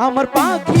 আমার পাখি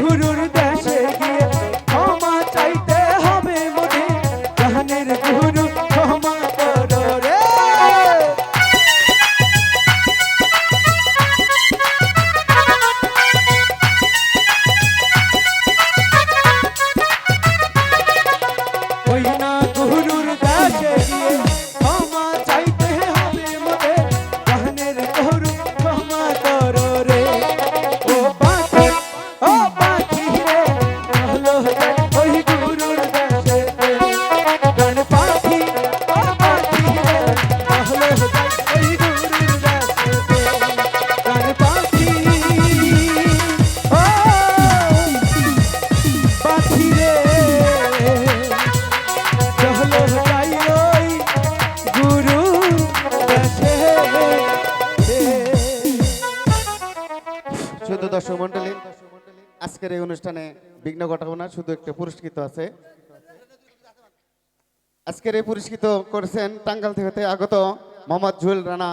who do বন্ধু দর্শক মন্ডলী আজকের এই অনুষ্ঠানে বিঘ্ন ঘটাবো না, শুধু একটা পুরস্কৃত আছে। আজকের এই পুরস্কৃত করেছেন টাঙ্গাল থেকে আগত মোহাম্মদ জুয়েল রানা।